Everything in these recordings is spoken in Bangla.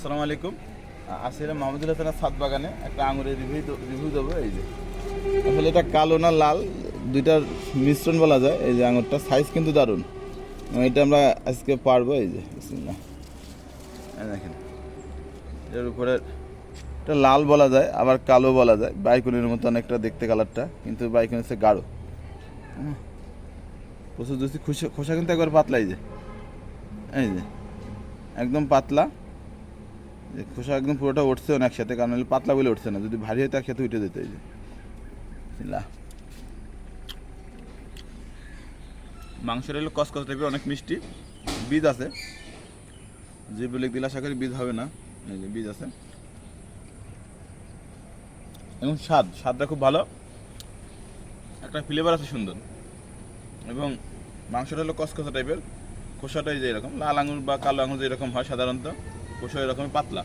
আসসালামু আলাইকুম। আসলে মাহমুদুল হাসানের সাত বাগানে, একটা আঙুরের রিভিউ রিভিউ দেবো, এই যে। আসলে এটা কালো না লাল দুইটার মিশ্রণ বলা যায়, এই যে আঙুরটা। সাইজ কিন্তু দারুণ। এবং এটা আমরা আজকে পারব, এই যে। এই দেখেন, এর উপরে এটা লাল বলা যায়, আবার কালো বলা যায়। বাইকুনের মতো অনেকটা দেখতে কালারটা, কিন্তু বাইকুন হচ্ছে গাঢ়। হুম। প্রচুর দোষী, খোসা খোসা কিন্তু একবার পাতলাই যে। এই যে, একদম পাতলা। খোসা একদম পুরোটা উঠছেও না একসাথে, কারণ হলে পাতলা বলে উঠছে না। যদি ভারী হতো একসাথে উঠে যেত যে। মাংসের হলো কসকস টাইপের অনেক মিষ্টি। বীজ আছে। যে বলে দিলে আশা করি বীজ হবে না। এই যে বীজ আছে। এবং স্বাদ, স্বাদটা খুব ভালো। একটা ফ্লেভার আছে সুন্দর। এবং মাংসটা হলো কসকসা টাইপের খোসাটাই যে এরকম, লাল আঙুর বা কালো আঙুর যেরকম হয় সাধারণত। খোসা এরকমই পাতলা।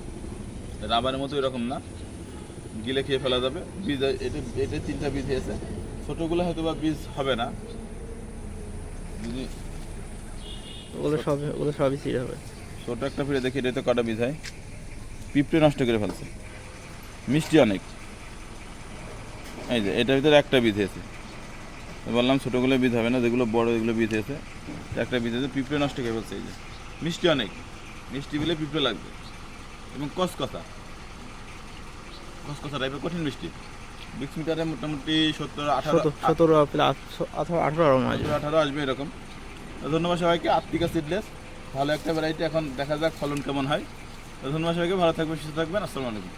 রাবারের মতো এরকম না। গিলে খেয়ে ফেলা যাবে। বীজ এটা এটা তিনটা বীজ হয়েছে। ছোটোগুলো হয়তো বা বীজ হবে না। যদি ওগুলো সব ওগুলো সবই ছিঁড়ে হবে। ছোট একটা ফিরে দেখি এটাতে কটা বীজ হয়? পিঁপড়ে নষ্ট করে ফেলছে। মিষ্টি অনেক। এই যে এটার ভিতরে একটা বীজ হয়েছে। বললাম ছোটোগুলো বীজ হবে না যেগুলো বড় এগুলো বীজ হয়েছে। একটা বীজ হয়েছে পিঁপড়ে নষ্ট করে ফেলছে। এই যে মিষ্টি অনেক। মিষ্টি বলে পিঁপড়ে লাগবে। এবং কসকসা। কসকসা টাইপের কঠিন মিষ্টি। বিক্স মিটারে মোটামুটি সত্তর আঠারো সতেরো সতেরো আঠারো আঠারো আঠারো আসবে এরকম। ধন্যবাদ সবাইকে আত্মিকা সিডলেস ভালো একটা ভ্যারাইটি এখন দেখা যাক ফলন কেমন হয়। ধন্যবাদ সবাইকে ভালো থাকবেন সুস্থ থাকবেন আসসালামু আলাইকুম।